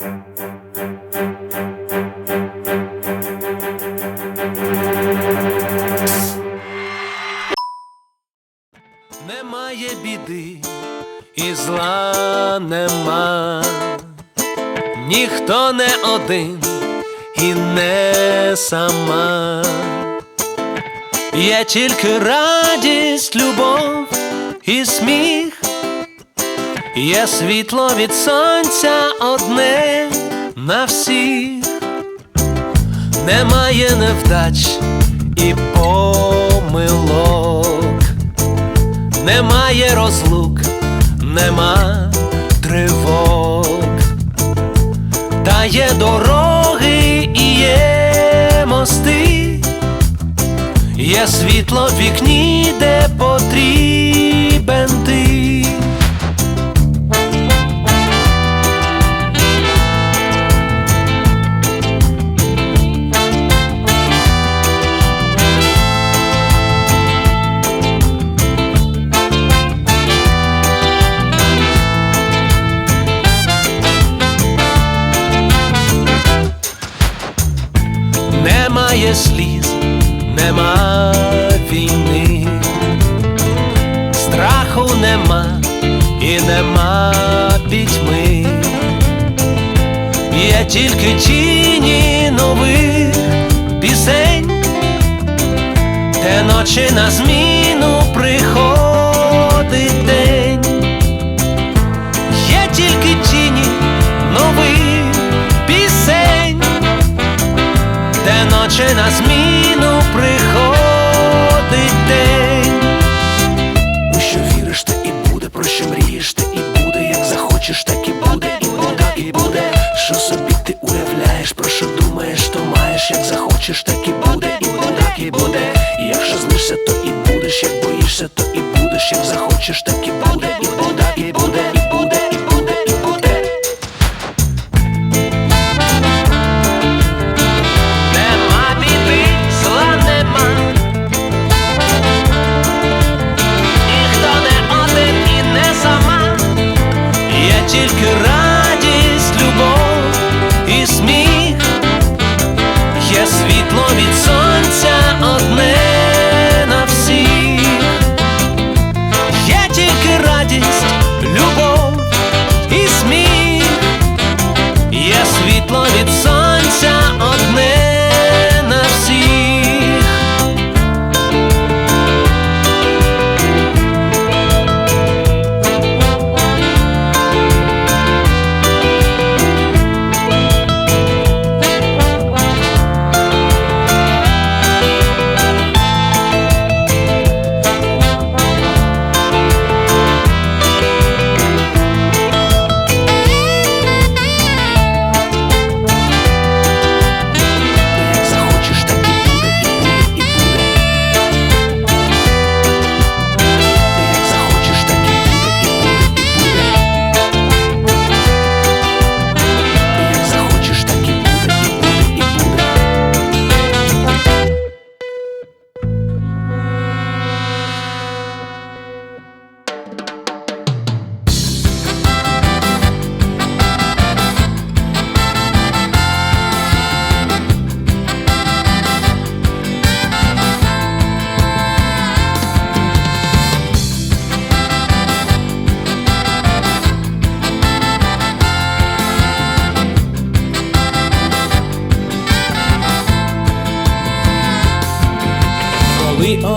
Немає біди і зла нема, ніхто не один і не сама. Є тільки радість, любов і сміх, є світло від сонця одне на всіх, немає невдач і помилок, немає розлук, нема тривог, та є дороги і є мости. Є світло в вікні, де потрібен ти. Нема і нема пітьми, є тільки тіні нових пісень, де ночі на зміну так і буде, і буде, і буде. І якщо знишся, то і будеш, як боїшся, то і будеш, як захочеш, так і буде,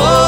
Oh.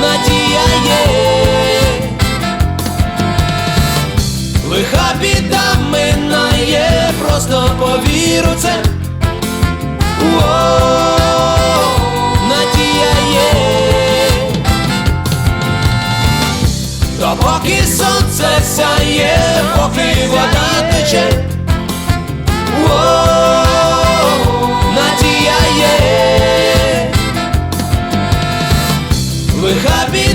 надія є, лиха біда минає, просто повіру це. Поки сонце сяє, поки вода тече. хабі